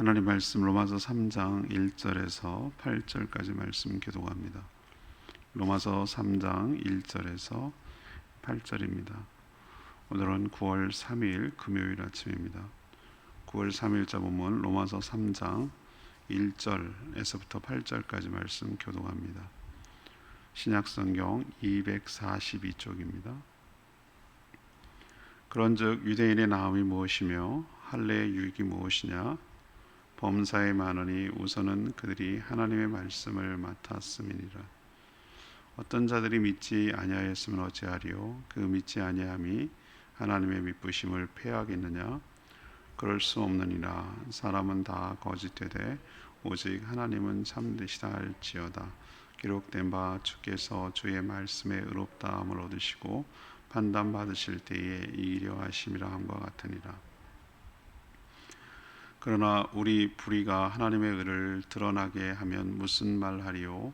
하나님 말씀 로마서 3장 1절에서 8절까지 말씀 교독합니다. 로마서 3장 1절에서 8절입니다. 오늘은 9월 3일 금요일 아침입니다. 9월 3일자 보면 로마서 3장 1절에서부터 8절까지 말씀 교독합니다. 신약성경 242쪽입니다. 그런즉 유대인의 나음이 무엇이며 할례의 유익이 무엇이냐 범사에 많으니 우선은 그들이 하나님의 말씀을 맡았음이니라. 어떤 자들이 믿지 아니하였으면 어찌하리요? 그 믿지 아니함이 하나님의 믿부심을 폐하겠느냐? 그럴 수 없느니라. 사람은 다 거짓되되 오직 하나님은 참되시다 할지어다. 기록된 바 주께서 주의 말씀에 의롭다함을 얻으시고 판단 받으실 때에 이기려 하심이라 함과 같으니라 그러나 우리 불의가 하나님의 의를 드러나게 하면 무슨 말하리요?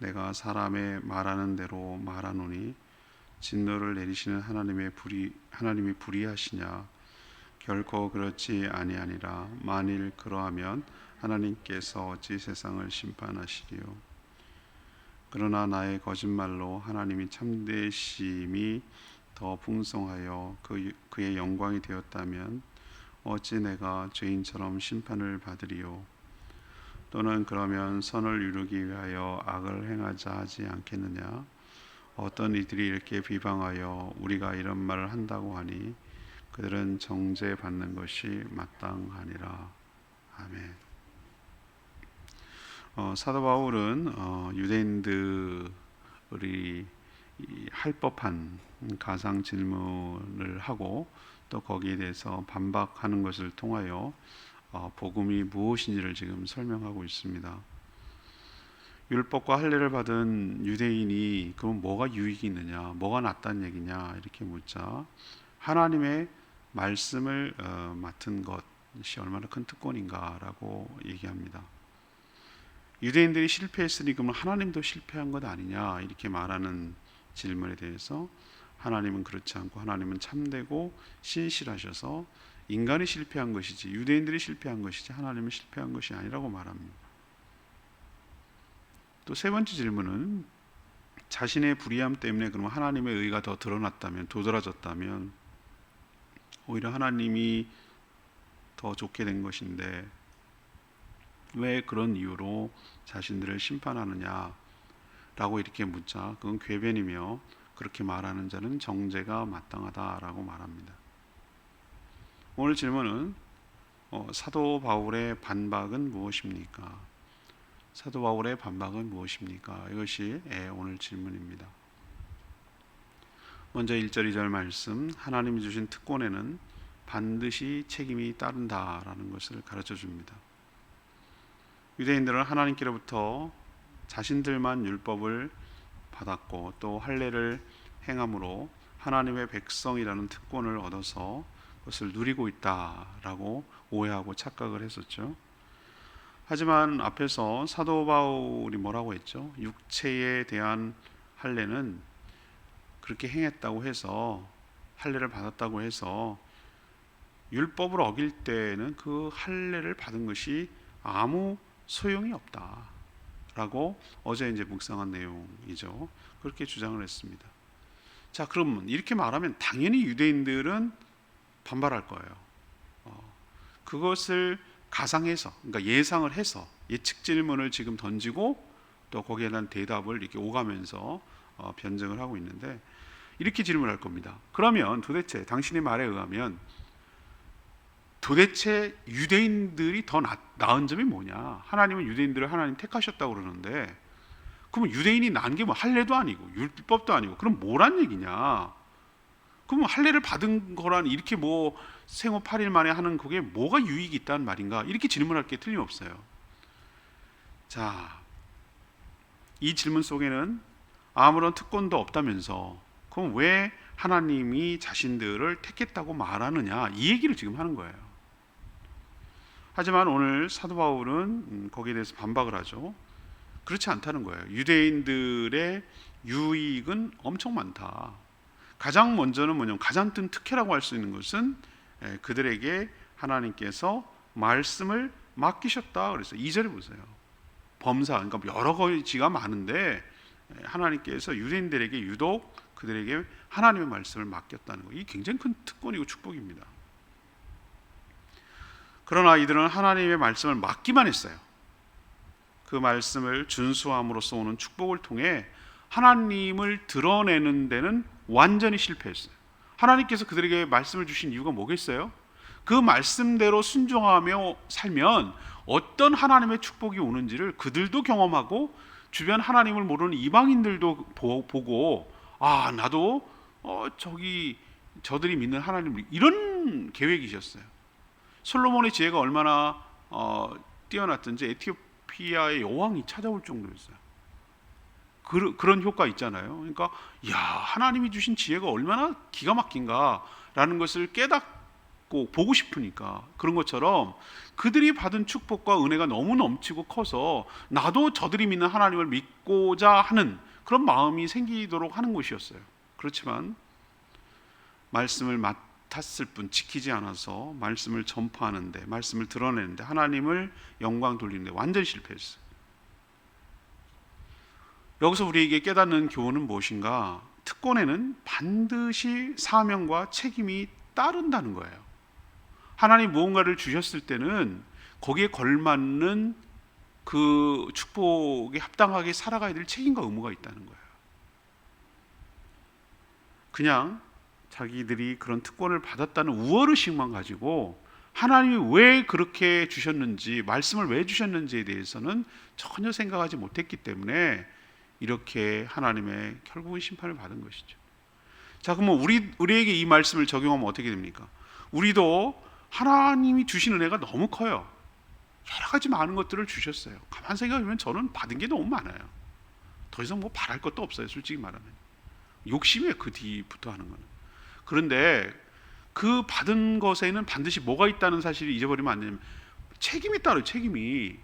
내가 사람의 말하는 대로 말하노니 진노를 내리시는 하나님의 불의 하나님이 불의하시냐? 결코 그렇지 아니하니라. 만일 그러하면 하나님께서 어찌 세상을 심판하시리요? 그러나 나의 거짓말로 하나님이 참되심이 더 풍성하여 그, 그의 영광이 되었다면 어찌 내가 죄인처럼 심판을 받으리요? 또는 그러면 선을 이루기 위하여 악을 행하자 하지 않겠느냐? 어떤 이들이 이렇게 비방하여 우리가 이런 말을 한다고 하니 그들은 정죄 받는 것이 마땅하니라. 아멘. 어, 사도 바울은 어, 유대인들이 할 법한 가상 질문을 하고 또 거기에 대해서 반박하는 것을 통하여 어, 복음이 무엇인지를 지금 설명하고 있습니다. 율법과 할례를 받은 유대인이 그럼 뭐가 유익이 있느냐, 뭐가 낫다는 얘기냐 이렇게 묻자 하나님의 말씀을 어, 맡은 것이 얼마나 큰 특권인가라고 얘기합니다. 유대인들이 실패했으니 그러면 하나님도 실패한 것 아니냐 이렇게 말하는 질문에 대해서 하나님은 그렇지 않고 하나님은 참되고 신실하셔서 인간이 실패한 것이지 유대인들이 실패한 것이지 하나님은 실패한 것이 아니라고 말합니다. 또 세 번째 질문은 자신의 불의함 때문에 그러면 하나님의 의가 더 드러났다면 도드라졌다면 오히려 하나님이 더 좋게 된 것인데 왜 그런 이유로 자신들을 심판하느냐라고 이렇게 묻자 그건 궤변이며 그렇게 말하는 자는 정죄가 마땅하다라고 말합니다. 오늘 질문은 어, 사도 바울의 반박은 무엇입니까? 사도 바울의 반박은 무엇입니까? 이것이 예, 오늘 질문입니다. 먼저 1절 2절 말씀 하나님이 주신 특권에는 반드시 책임이 따른다라는 것을 가르쳐 줍니다. 유대인들은 하나님께로부터 자신들만 율법을 받았고 또 할례를 행함으로 하나님의 백성이라는 특권을 얻어서 그것을 누리고 있다라고 오해하고 착각을 했었죠. 하지만 앞에서 사도 바울이 뭐라고 했죠? 육체에 대한 할례는 그렇게 행했다고 해서 할례를 받았다고 해서 율법을 어길 때는 그 할례를 받은 것이 아무 소용이 없다 라고 어제 이제 묵상한 내용이죠. 그렇게 주장을 했습니다. 자, 그러면 이렇게 말하면 당연히 유대인들은 반발할 거예요. 어, 그것을 가상해서, 그러니까 예상을 해서 예측 질문을 지금 던지고 또 거기에 대한 대답을 이렇게 오가면서 어, 변증을 하고 있는데 이렇게 질문할 겁니다. 그러면 도대체 당신의 말에 의하면 도대체 유대인들이 더 나, 나은 점이 뭐냐? 하나님은 유대인들을 하나님 택하셨다고 그러는데 그러면 유대인이 난 게 뭐 할례도 아니고 율법도 아니고 그럼 뭐란 얘기냐? 그러면 할례를 받은 거란 이렇게 뭐 생후 8일 만에 하는 그게 뭐가 유익이 있다는 말인가? 이렇게 질문할 게 틀림없어요. 자, 이 질문 속에는 아무런 특권도 없다면서 그럼 왜 하나님이 자신들을 택했다고 말하느냐? 이 얘기를 지금 하는 거예요. 하지만 오늘 사도 바울은 음, 거기에 대해서 반박을 하죠. 그렇지 않다는 거예요. 유대인들의 유익은 엄청 많다. 가장 먼저는 뭐냐면 가장 큰 특혜라고 할 수 있는 것은 에, 그들에게 하나님께서 말씀을 맡기셨다 그랬어요. 2절에 보세요. 범사 그러니까 여러 가지가 많은데 하나님께서 유대인들에게 유독 그들에게 하나님의 말씀을 맡겼다는 거. 이 굉장히 큰 특권이고 축복입니다. 그러나 이들은 하나님의 말씀을 맡기만 했어요. 그 말씀을 준수함으로써 오는 축복을 통해 하나님을 드러내는 데는 완전히 실패했어요. 하나님께서 그들에게 말씀을 주신 이유가 뭐겠어요? 그 말씀대로 순종하며 살면 어떤 하나님의 축복이 오는지를 그들도 경험하고 주변 하나님을 모르는 이방인들도 보, 보고 아 나도 어, 저기 저들이 믿는 하나님 이런 계획이셨어요. 솔로몬의 지혜가 얼마나 어, 뛰어났든지 에티오피아의 여왕이 찾아올 정도였어요. 그, 그런 효과 있잖아요. 그러니까 야 하나님이 주신 지혜가 얼마나 기가 막힌가라는 것을 깨닫고 보고 싶으니까 그런 것처럼 그들이 받은 축복과 은혜가 너무 넘치고 커서 나도 저들이 믿는 하나님을 믿고자 하는 그런 마음이 생기도록 하는 것이었어요. 그렇지만 말씀을 맡 았을 뿐 지키지 않아서 말씀을 전파하는데 말씀을 드러내는데 하나님을 영광 돌리는데 완전 실패했어요. 여기서 우리에게 깨닫는 교훈은 무엇인가? 특권에는 반드시 사명과 책임이 따른다는 거예요. 하나님 무언가를 주셨을 때는 거기에 걸맞는 그 축복에 합당하게 살아가야 될 책임과 의무가 있다는 거예요. 그냥 자기들이 그런 특권을 받았다는 우월의식만 가지고 하나님이 왜 그렇게 주셨는지 말씀을 왜 주셨는지에 대해서는 전혀 생각하지 못했기 때문에 이렇게 하나님의 결국은 심판을 받은 것이죠. 자, 그러면 우리 우리에게 이 말씀을 적용하면 어떻게 됩니까? 우리도 하나님이 주신 은혜가 너무 커요. 여러 가지 많은 것들을 주셨어요. 가만 생각하면 저는 받은 게 너무 많아요. 더 이상 뭐 바랄 것도 없어요. 솔직히 말하면 욕심이에요. 그 뒤부터 하는 거는. 그런데 그 받은 것에는 반드시 뭐가 있다는 사실을 잊어버리면 안 되냐면 책임이 따로 책임이.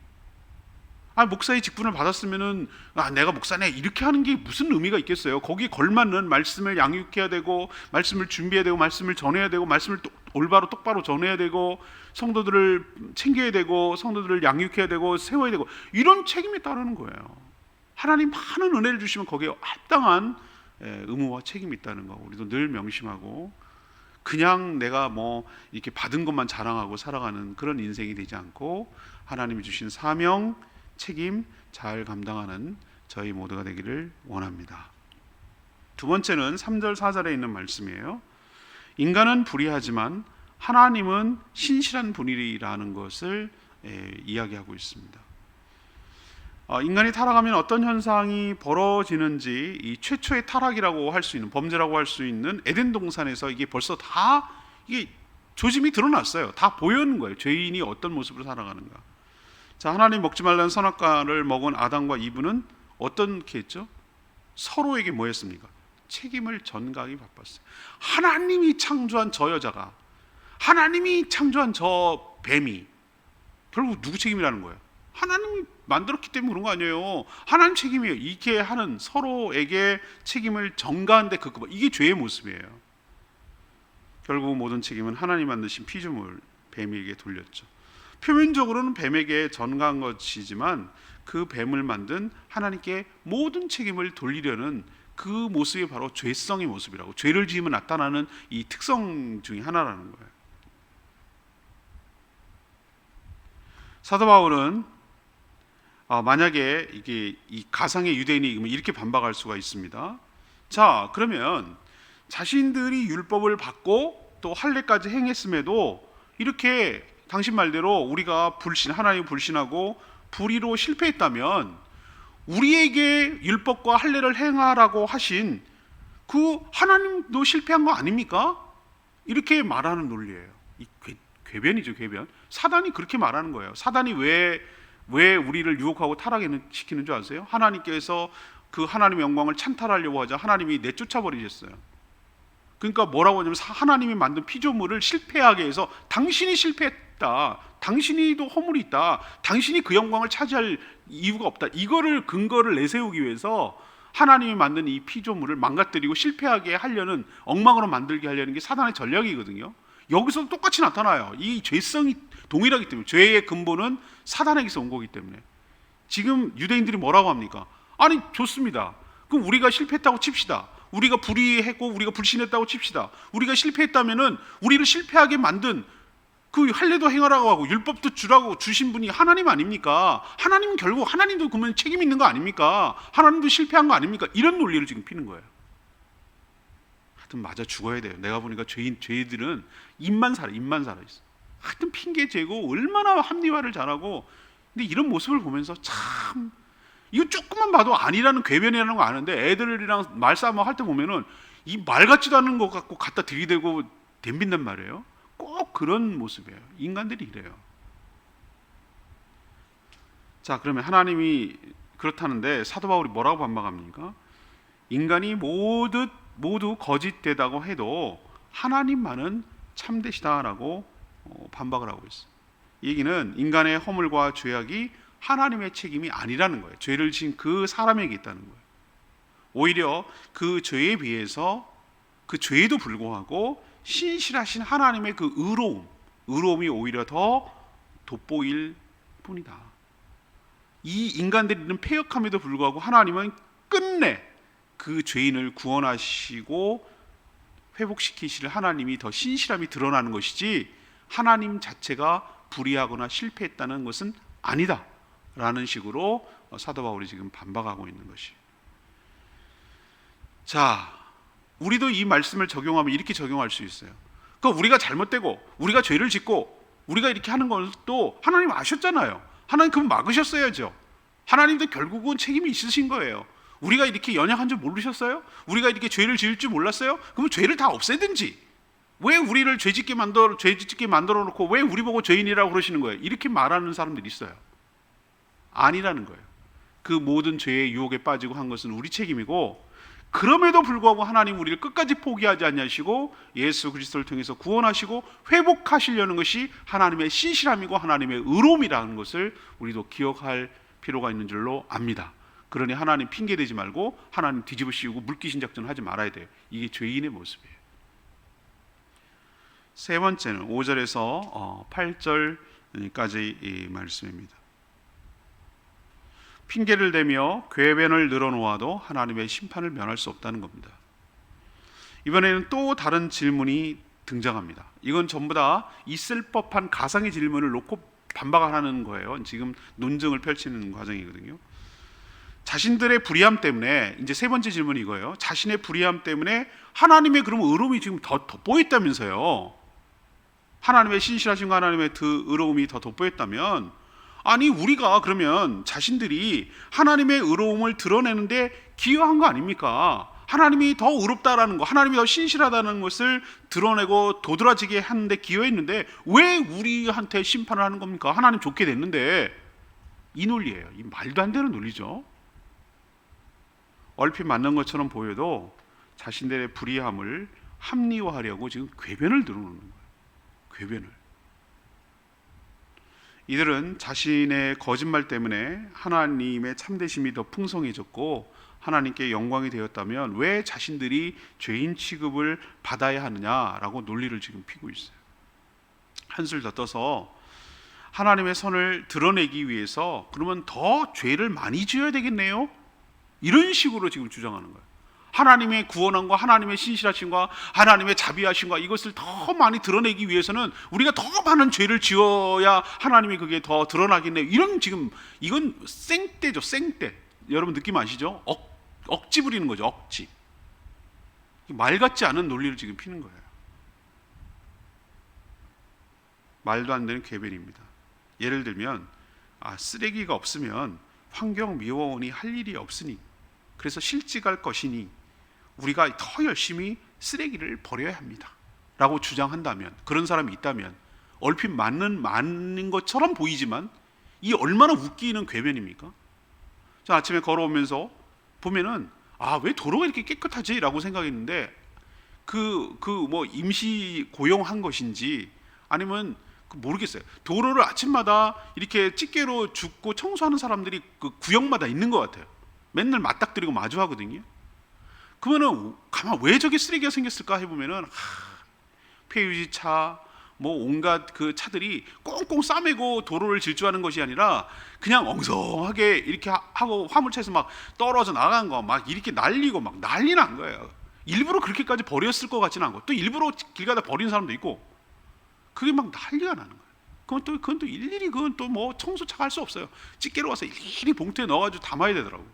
아 목사의 직분을 받았으면은 아 내가 목사네 이렇게 하는 게 무슨 의미가 있겠어요? 거기에 걸맞는 말씀을 양육해야 되고 말씀을 준비해야 되고 말씀을 전해야 되고 말씀을 또 올바로 똑바로 전해야 되고 성도들을 챙겨야 되고 성도들을 양육해야 되고 세워야 되고 이런 책임이 따르는 거예요. 하나님 많은 은혜를 주시면 거기에 합당한 예, 의무와 책임이 있다는 거 우리도 늘 명심하고 그냥 내가 뭐 이렇게 받은 것만 자랑하고 살아가는 그런 인생이 되지 않고 하나님이 주신 사명 책임 잘 감당하는 저희 모두가 되기를 원합니다. 두 번째는 3절 4절에 있는 말씀이에요. 인간은 불의하지만 하나님은 신실한 분이라는 것을 에, 이야기하고 있습니다. 어, 인간이 타락하면 어떤 현상이 벌어지는지 이 최초의 타락이라고 할 수 있는 범죄라고 할 수 있는 에덴 동산에서 이게 벌써 다 이게 조짐이 드러났어요. 다 보이는 거예요. 죄인이 어떤 모습으로 살아가는가. 자, 하나님 먹지 말라는 선악과를 먹은 아담과 이브는 어떻게 했죠? 서로에게 뭐 했습니까? 책임을 전가하기 바빴어요. 하나님이 창조한 저 여자가 하나님이 창조한 저 뱀이 결국 누구 책임이라는 거예요? 하나님이 만들었기 때문에 그런 거 아니에요. 하나님 책임이에요. 이렇게 하는 서로에게 책임을 전가하는데 그 이게 죄의 모습이에요. 결국 모든 책임은 하나님 만드신 피조물 뱀에게 돌렸죠. 표면적으로는 뱀에게 전가한 것이지만 그 뱀을 만든 하나님께 모든 책임을 돌리려는 그 모습이 바로 죄성의 모습이라고 죄를 지으면 나타나는 이 특성 중에 하나라는 거예요. 사도 바울은 아, 만약에 이게 이 가상의 유대인이 이렇게 반박할 수가 있습니다. 자, 그러면 자신들이 율법을 받고 또 할례까지 행했음에도 이렇게 당신 말대로 우리가 불신 하나님 불신하고 불의로 실패했다면 우리에게 율법과 할례를 행하라고 하신 그 하나님도 실패한 거 아닙니까? 이렇게 말하는 논리예요. 이 궤, 궤변이죠, 궤변. 사단이 그렇게 말하는 거예요. 사단이 왜, 왜 우리를 유혹하고 타락시키는 줄 아세요? 하나님께서 그 하나님의 영광을 찬탈하려고 하자 하나님이 내쫓아 버리셨어요. 그러니까 뭐라고 하냐면 하나님이 만든 피조물을 실패하게 해서 당신이 실패했다. 당신이도 허물이 있다. 당신이 그 영광을 차지할 이유가 없다. 이거를 근거를 내세우기 위해서 하나님이 만든 이 피조물을 망가뜨리고 실패하게 하려는 엉망으로 만들게 하려는 게 사단의 전략이거든요. 여기서 똑같이 나타나요. 이 죄성이 동일하기 때문에 죄의 근본은 사단에게서 온 거기 때문에 지금 유대인들이 뭐라고 합니까? 아니 좋습니다. 그럼 우리가 실패했다고 칩시다. 우리가 불의했고 우리가 불신했다고 칩시다. 우리가 실패했다면은 우리를 실패하게 만든 그 할례도 행하라고 하고 율법도 주라고 주신 분이 하나님 아닙니까? 하나님은 결국 하나님도 그러면 책임 있는 거 아닙니까? 하나님도 실패한 거 아닙니까? 이런 논리를 지금 피는 거예요. 하여튼 맞아 죽어야 돼요. 내가 보니까 죄인 죄들은 입만 살아 입만 살아 있어. 하여튼 핑계 재고 얼마나 합리화를 잘하고 근데 이런 모습을 보면서 참 이거 조금만 봐도 아니라는 궤변이라는 거 아는데 애들이랑 말싸움 할 때 보면은 이 말 같지도 않은 것 같고 갖다 들이대고 덤빈단 말이에요. 꼭 그런 모습이에요. 인간들이 이래요. 자, 그러면 하나님이 그렇다는데 사도 바울이 뭐라고 반박합니까? 인간이 모두 모두 거짓되다고 해도 하나님만은 참되시다라고 어, 반박을 하고 있어요. 이 얘기는 인간의 허물과 죄악이 하나님의 책임이 아니라는 거예요. 죄를 지은 그 사람에게 있다는 거예요. 오히려 그 죄에 비해서 그 죄에도 불구하고 신실하신 하나님의 그 의로움, 의로움이 오히려 더 돋보일 뿐이다. 이 인간들이 있는 폐역함에도 불구하고 하나님은 끝내 그 죄인을 구원하시고 회복시키실 하나님이 더 신실함이 드러나는 것이지 하나님 자체가 불의하거나 실패했다는 것은 아니다 라는 식으로 사도 바울이 지금 반박하고 있는 것이. 자, 우리도 이 말씀을 적용하면 이렇게 적용할 수 있어요. 그 우리가 잘못되고 우리가 죄를 짓고 우리가 이렇게 하는 것도 하나님 아셨잖아요. 하나님 그럼 막으셨어야죠. 하나님도 결국은 책임이 있으신 거예요. 우리가 이렇게 연약한 줄 모르셨어요? 우리가 이렇게 죄를 지을 줄 몰랐어요? 그러면 죄를 다 없애든지. 왜 우리를 죄짓게 만들어 죄짓게 만들어 놓고 왜 우리 보고 죄인이라고 그러시는 거예요? 이렇게 말하는 사람들이 있어요. 아니라는 거예요. 그 모든 죄의 유혹에 빠지고 한 것은 우리 책임이고 그럼에도 불구하고 하나님 우리를 끝까지 포기하지 않으시고 예수 그리스도를 통해서 구원하시고 회복하시려는 것이 하나님의 신실함이고 하나님의 의로움이라는 것을 우리도 기억할 필요가 있는 줄로 압니다. 그러니 하나님 핑계 대지 말고 하나님 뒤집어 씌우고 물귀신 작전 하지 말아야 돼요. 이게 죄인의 모습이에요. 세 번째는 5절에서 8절까지 이 말씀입니다. 핑계를 대며 궤변을 늘어놓아도 하나님의 심판을 면할 수 없다는 겁니다. 이번에는 또 다른 질문이 등장합니다. 이건 전부 다 있을 법한 가상의 질문을 놓고 반박하는 거예요. 지금 논증을 펼치는 과정이거든요. 자신들의 불의함 때문에 이제 세 번째 질문이 이거예요. 자신의 불의함 때문에 하나님의 그럼 의로움이 지금 더 돋보였다면서요. 하나님의 신실하신과 하나님의 그 의로움이 더 돋보였다면 아니 우리가 그러면 자신들이 하나님의 의로움을 드러내는데 기여한 거 아닙니까? 하나님이 더 의롭다라는 거, 하나님이 더 신실하다는 것을 드러내고 도드라지게 하는데 기여했는데 왜 우리한테 심판을 하는 겁니까? 하나님 좋게 됐는데 이 논리예요. 이 말도 안 되는 논리죠. 얼핏 맞는 것처럼 보여도 자신들의 불의함을 합리화하려고 지금 궤변을 들어놓는 거예요. 궤변을. 이들은 자신의 거짓말 때문에 하나님의 참되심이 더 풍성해졌고 하나님께 영광이 되었다면 왜 자신들이 죄인 취급을 받아야 하느냐라고 논리를 지금 피고 있어요. 한술 더 떠서 하나님의 선을 드러내기 위해서 그러면 더 죄를 많이 지어야 되겠네요. 이런 식으로 지금 주장하는 거예요. 하나님의 구원함과 하나님의 신실하심과 하나님의 자비하심과 이것을 더 많이 드러내기 위해서는 우리가 더 많은 죄를 지어야 하나님이 그게 더 드러나겠네. 이런 지금 이건 생떼죠, 생떼. 여러분 느낌 아시죠? 억, 억지 부리는 거죠, 억지. 말 같지 않은 논리를 지금 피는 거예요. 말도 안 되는 궤변입니다. 예를 들면 아, 쓰레기가 없으면 환경 미화원이 할 일이 없으니 그래서 실직할 것이니 우리가 더 열심히 쓰레기를 버려야 합니다. 라고 주장한다면 그런 사람이 있다면 얼핏 맞는 맞는 것처럼 보이지만 이 얼마나 웃기는 궤변입니까? 자 아침에 걸어오면서 보면은 아 왜 도로가 이렇게 깨끗하지라고 생각했는데 그 그 뭐 임시 고용한 것인지 아니면 그 모르겠어요. 도로를 아침마다 이렇게 집게로 줍고 청소하는 사람들이 그 구역마다 있는 것 같아요. 맨날 맞닥뜨리고 마주하거든요. 그러면은 가만 왜 저게 쓰레기가 생겼을까 해보면은 하, 폐유지차, 뭐 온갖 그 차들이 꽁꽁 싸매고 도로를 질주하는 것이 아니라 그냥 엉성하게 이렇게 하- 하고 화물차에서 막 떨어져 나간 거 막 이렇게 날리고 막 난리 난 거예요. 일부러 그렇게까지 버렸을 것 같지는 않고 또 일부러 길 가다 버린 사람도 있고 그게 막 난리가 나는 거예요. 그건 또 그건 또 일일이 그건 또 뭐 청소차 할수 없어요. 집게로 와서 일일이 봉투에 넣어가지고 담아야 되더라고.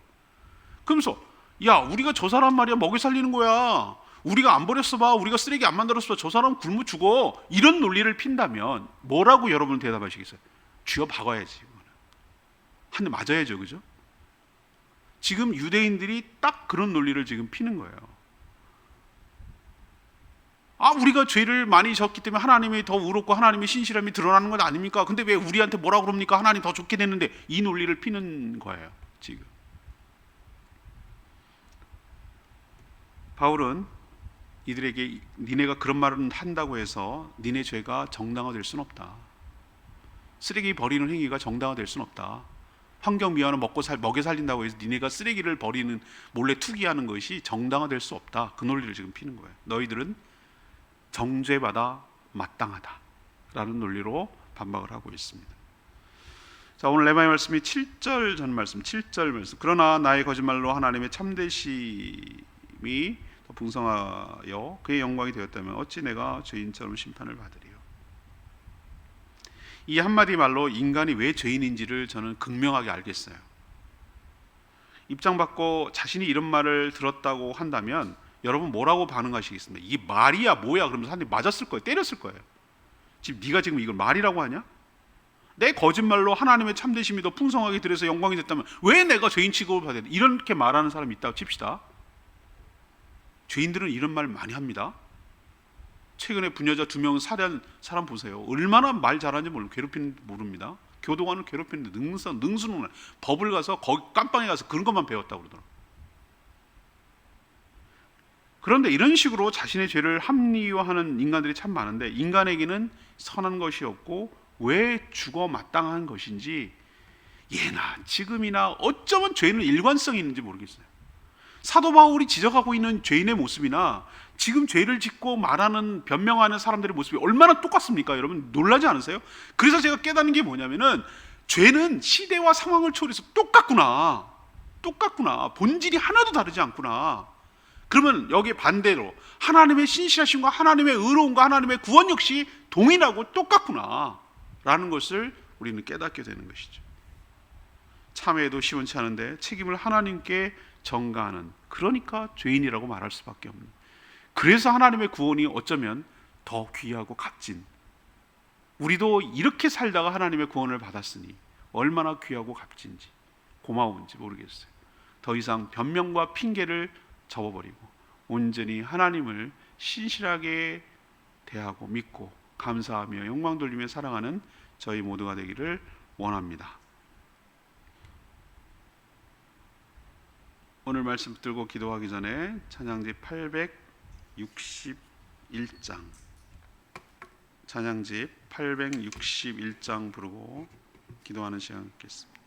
그러면서 야 우리가 저 사람 말이야 먹여 살리는 거야. 우리가 안 버렸어 봐. 우리가 쓰레기 안 만들었어 봐. 저 사람 굶어 죽어. 이런 논리를 핀다면 뭐라고 여러분 대답하시겠어요? 쥐어 박아야지. 한 대 맞아야죠, 그죠? 지금 유대인들이 딱 그런 논리를 지금 피는 거예요. 아, 우리가 죄를 많이 졌기 때문에 하나님이 더 의롭고 하나님의 신실함이 드러나는 것 아닙니까? 근데 왜 우리한테 뭐라 그럽니까? 하나님 더 좋게 됐는데 이 논리를 피는 거예요, 지금. 바울은 이들에게 니네가 그런 말을 한다고 해서 니네 죄가 정당화될 수는 없다. 쓰레기 버리는 행위가 정당화될 수는 없다. 환경 미화는 먹고 살 먹여 살린다고 해서 니네가 쓰레기를 버리는 몰래 투기하는 것이 정당화될 수 없다. 그 논리를 지금 피는 거예요. 너희들은 정죄받아 마땅하다라는 논리로 반박을 하고 있습니다. 자 오늘 레마의 말씀이 7절 전 말씀 7절 말씀 그러나 나의 거짓말로 하나님의 참되심이 더 풍성하여 그의 영광이 되었다면 어찌 내가 죄인처럼 심판을 받으리요 이 한마디 말로 인간이 왜 죄인인지를 저는 극명하게 알겠어요 입장 받고 자신이 이런 말을 들었다고 한다면 여러분 뭐라고 반응하시겠습니까? 이게 말이야 뭐야 그러면서 한대 맞았을 거예요 때렸을 거예요 지금 네가 지금 이걸 말이라고 하냐? 내 거짓말로 하나님의 참되심이 더 풍성하게 들여서 영광이 됐다면 왜 내가 죄인 취급을 받아야 돼? 이렇게 말하는 사람이 있다고 칩시다. 죄인들은 이런 말 많이 합니다. 최근에 부녀자 두 명 살해한 사람 보세요. 얼마나 말 잘하는지 모르 괴롭히는 모릅니다. 교도관을 괴롭히는데 능수 능수능 법을 가서 거기 깜빵에 가서 그런 것만 배웠다고 그러더라고. 그런데 이런 식으로 자신의 죄를 합리화하는 인간들이 참 많은데 인간에게는 선한 것이 없고 왜 죽어 마땅한 것인지 예나 지금이나 어쩌면 죄는 일관성이 있는지 모르겠어요. 사도 바울이 지적하고 있는 죄인의 모습이나 지금 죄를 짓고 말하는 변명하는 사람들의 모습이 얼마나 똑같습니까? 여러분 놀라지 않으세요? 그래서 제가 깨닫는 게 뭐냐면은 죄는 시대와 상황을 초월해서 똑같구나. 똑같구나. 본질이 하나도 다르지 않구나. 그러면 여기 반대로 하나님의 신실하심과 하나님의 의로움과 하나님의 구원 역시 동일하고 똑같구나. 라는 것을 우리는 깨닫게 되는 것이죠. 참회도 시원치 않은데 책임을 하나님께 전가하는 그러니까 죄인이라고 말할 수밖에 없는. 그래서 하나님의 구원이 어쩌면 더 귀하고 값진. 우리도 이렇게 살다가 하나님의 구원을 받았으니 얼마나 귀하고 값진지 고마운지 모르겠어요. 더 이상 변명과 핑계를 접어버리고 온전히 하나님을 신실하게 대하고 믿고 감사하며 영광 돌리며 사랑하는 저희 모두가 되기를 원합니다. 오늘 말씀 들고 기도하기 전에 찬양지 861장 찬양집 861장 부르고 기도하는 시간 갖겠습니다.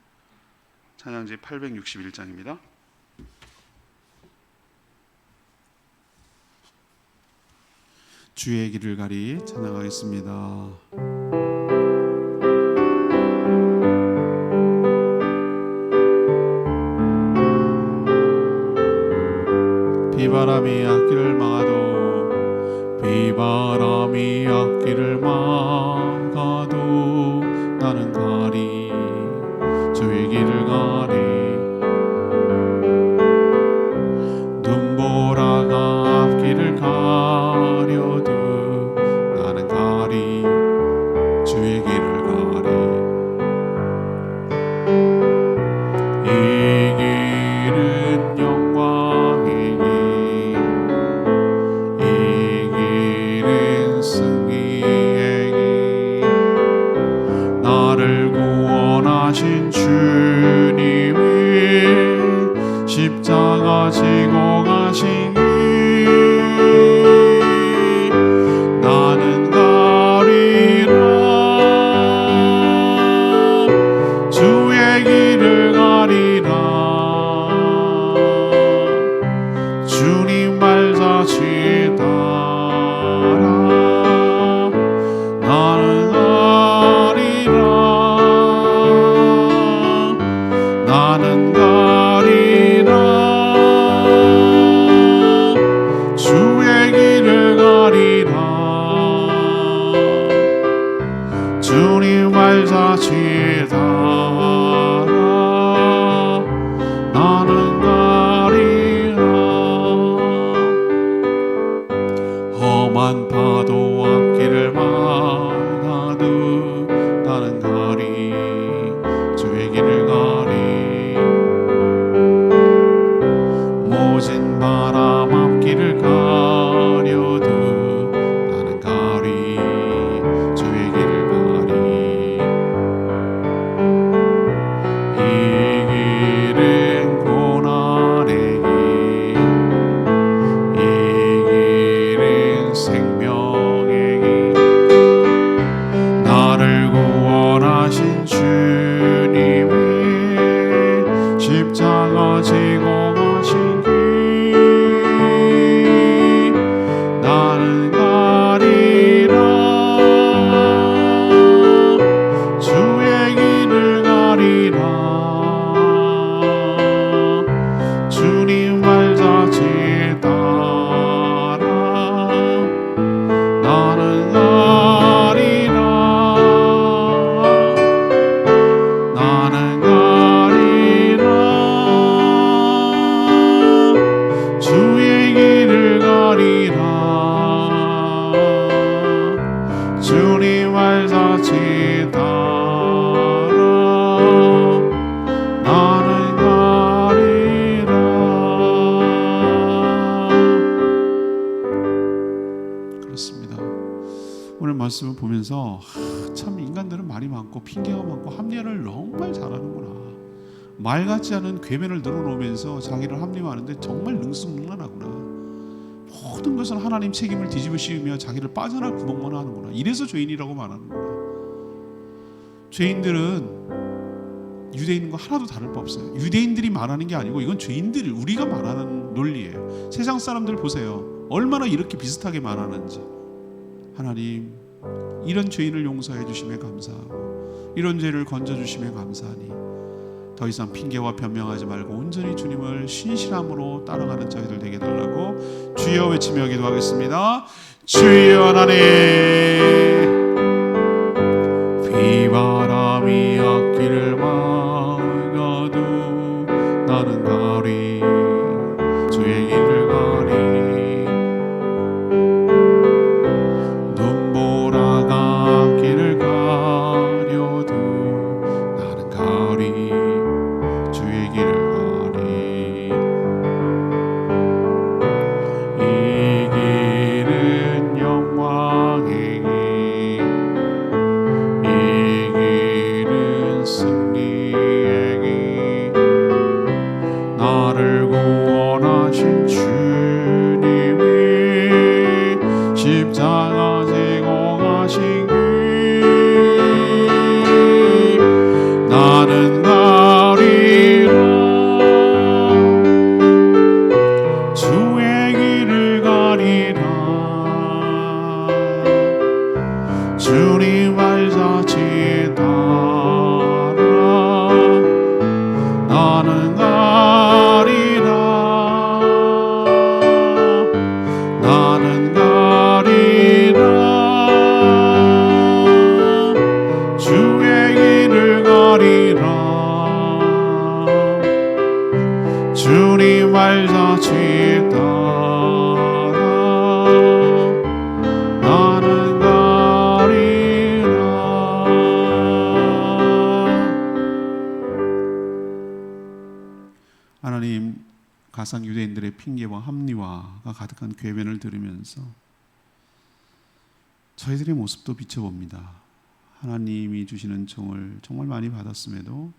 찬양집 861장입니다. 주의 길을 가리 찬양하겠습니다. 주님 말자지 따라 나는 가리라. 그렇습니다. 오늘 말씀을 보면서 하, 참 인간들은 말이 많고 핑계가 많고 합리화를 정말 잘하는구나. 말 같지 않은 궤변을 늘어놓으면서 자기를 합리화하는데 정말 능수능란하구나 모든 것은 하나님 책임을 뒤집어 씌우며 자기를 빠져나갈 구멍만 하는구나. 이래서 죄인이라고 말하는구나 죄인들은 유대인과 하나도 다를 바 없어요. 유대인들이 말하는 게 아니고 이건 죄인들 우리가 말하는 논리예요. 세상 사람들 보세요. 얼마나 이렇게 비슷하게 말하는지. 하나님 이런 죄인을 용서해 주심에 감사하고 이런 죄를 건져 주심에 감사하니 더 이상 핑계와 변명하지 말고 온전히 주님을 신실함으로 따라가는 저희들 되게 달라고 주여 외치며 기도하겠습니다. 주여 하나님 가상 유대인들의 핑계와 합리화가 가득한 궤변을 들으면서 저희들의 모습도 비춰봅니다. 하나님이 주시는 정을 정말 많이 받았음에도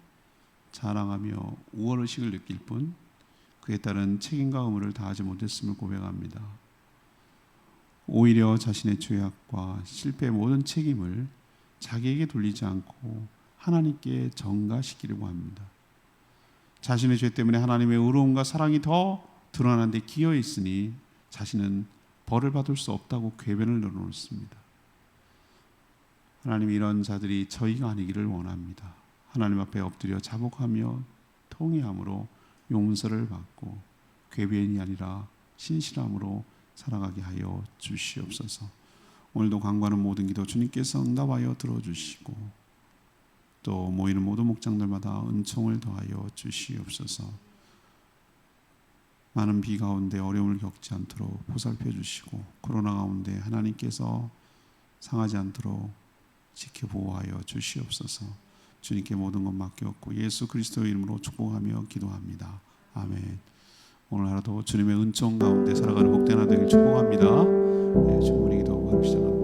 자랑하며 우월의식을 느낄 뿐 그에 따른 책임과 의무를 다하지 못했음을 고백합니다. 오히려 자신의 죄악과 실패의 모든 책임을 자기에게 돌리지 않고 하나님께 전가시키려고 합니다. 자신의 죄 때문에 하나님의 의로움과 사랑이 더 드러나는 데 기여 있으니 자신은 벌을 받을 수 없다고 궤변을 내놓습니다. 하나님 이런 자들이 저희가 아니기를 원합니다. 하나님 앞에 엎드려 자복하며 통회함으로 용서를 받고 궤변이 아니라 신실함으로 살아가게 하여 주시옵소서. 오늘도 강구하는 모든 기도 주님께서 응답하여 들어주시고 또 모이는 모든 목장들마다 은총을 더하여 주시옵소서. 많은 비 가운데 어려움을 겪지 않도록 보살펴 주시고 코로나 가운데 하나님께서 상하지 않도록 지켜 보호하여 주시옵소서. 주님께 모든 것 맡겼고 예수 그리스도의 이름으로 축복하며 기도합니다. 아멘. 오늘 하루도 주님의 은총 가운데 살아가는 복된 하나 되길 축복합니다. 네, 충분히 기도하고 시작합니다.